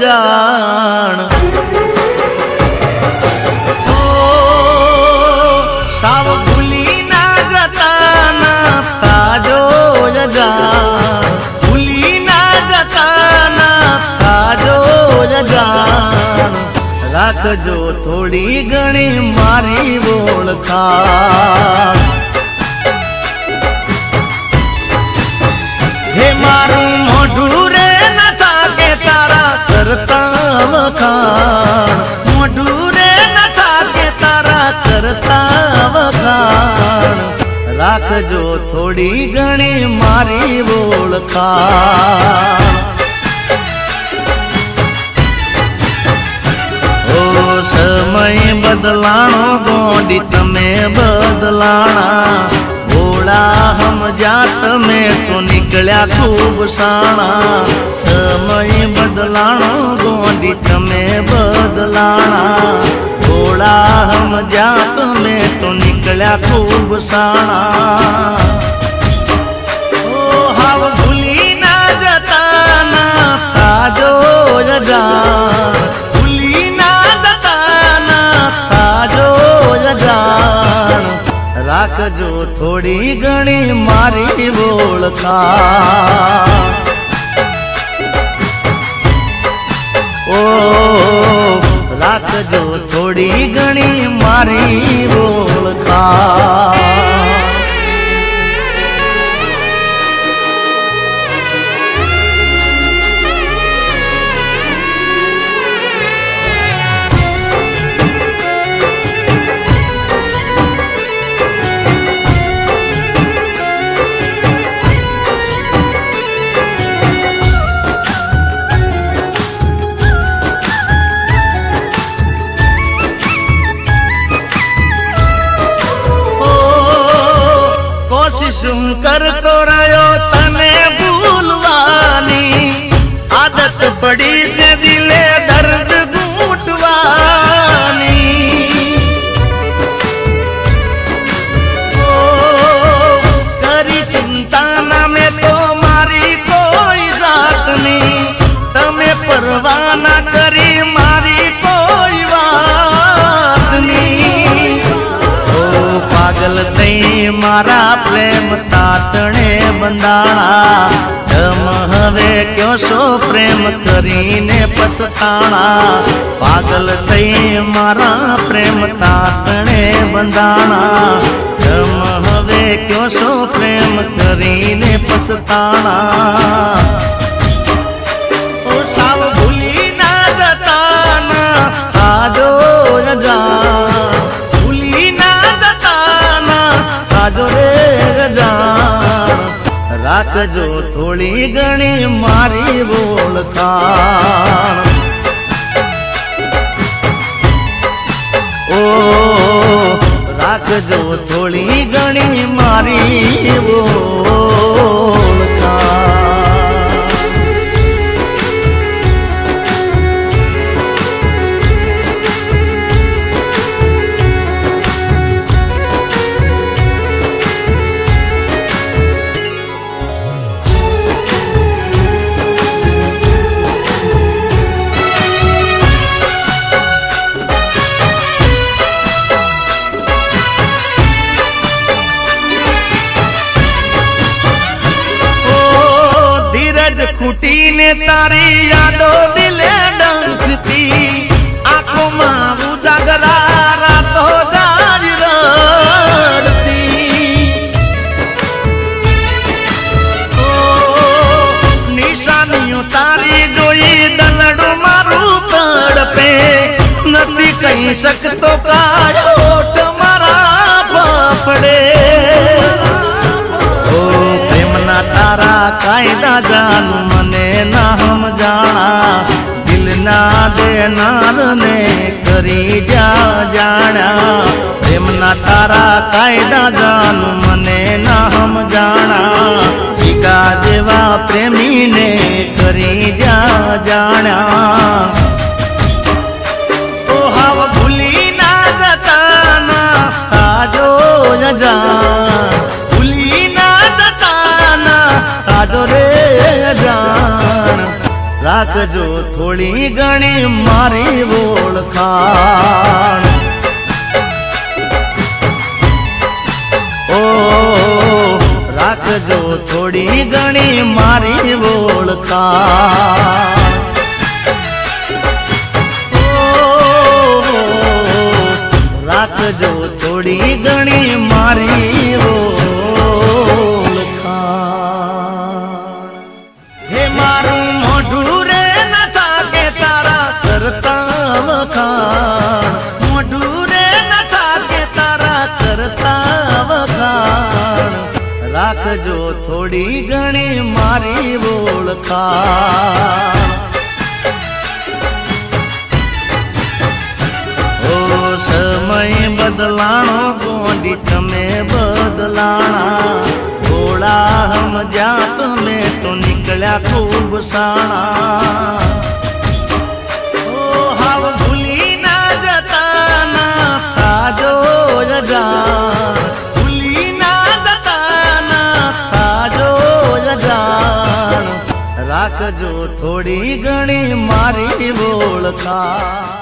જાણ ઓ સાવ ભૂલી ના જતા ના તાજો જાણ ભૂલી ના જતા ના તાજો જાણ રાખજો થોડી ઘણી મારી ઓળખાણ રાખજો થોડી ઘણી મારી ઓળખા. ઓ સમય બદલાણો ગોડી તમે બદલાણા. ભોળા હમજા તમે તો નીકળ્યા ખૂબ સાણા. સમય બદલાણો ગોડી તમે બદલાણા. ભોળા તો નીકળ્યા ખૂબ સાણા ઓ, હાવ ભૂલી ના જતા ના તાજો જાણ ભૂલી ના જતા ના તાજો જાણ રાખજો થોડી ઘણી મારી ઓળખા ઓ, રાખજો થોડી ઘણી મારી ઓળખાણ. ઓ, કોશિશ કરતો રહ્યો તને ભૂલવાની. આદત પડી મારા પ્રેમ તાતણે બંધાણા. જમ હવે કયો છો પ્રેમ કરીને પસતાણા. પાગલ થઈ મારા પ્રેમ તાતણે બંધાણા. જમ હવે કયો છો પ્રેમ કરીને પસતાણા. રાખજો થોડી ઘણી મારી બોલતા ઓ રાખજો થોડી ઘણી મારી ઓળખાણ. ખૂટીને તારી યાદો દિલે ડંખતી. આંખોમાં ઉજાગરા રાતો જાજ રડતી. નિશાનીઓ, તારી જોઈ દલડું મારું તડપે. નથી કહી શકતો કાયોટ તારા કાયદા જાનું મને ના સમજાણા. જીગા જેવા પ્રેમીને કરી જા જાણ્યા ઓ હાવ ભૂલી ના જતા ના તાજો જાણ ભૂલી ના જતા ના તાજો રે જાણ રાખજો થોડી ઘણી મારી ઓળખાણ. ઓ રાખજો થોડી ઘણી મારી ઓળખાણ રાખજો થોડી ઘણી મારી ઓળખા. ઓ સમય બદલાણો ગોંડી તમે બદલાણા. થોડા હમજ્યા તમે તો નીકળ્યા ખૂબ સાણા. રાખજો થોડી ઘણી મારી ઓળખા.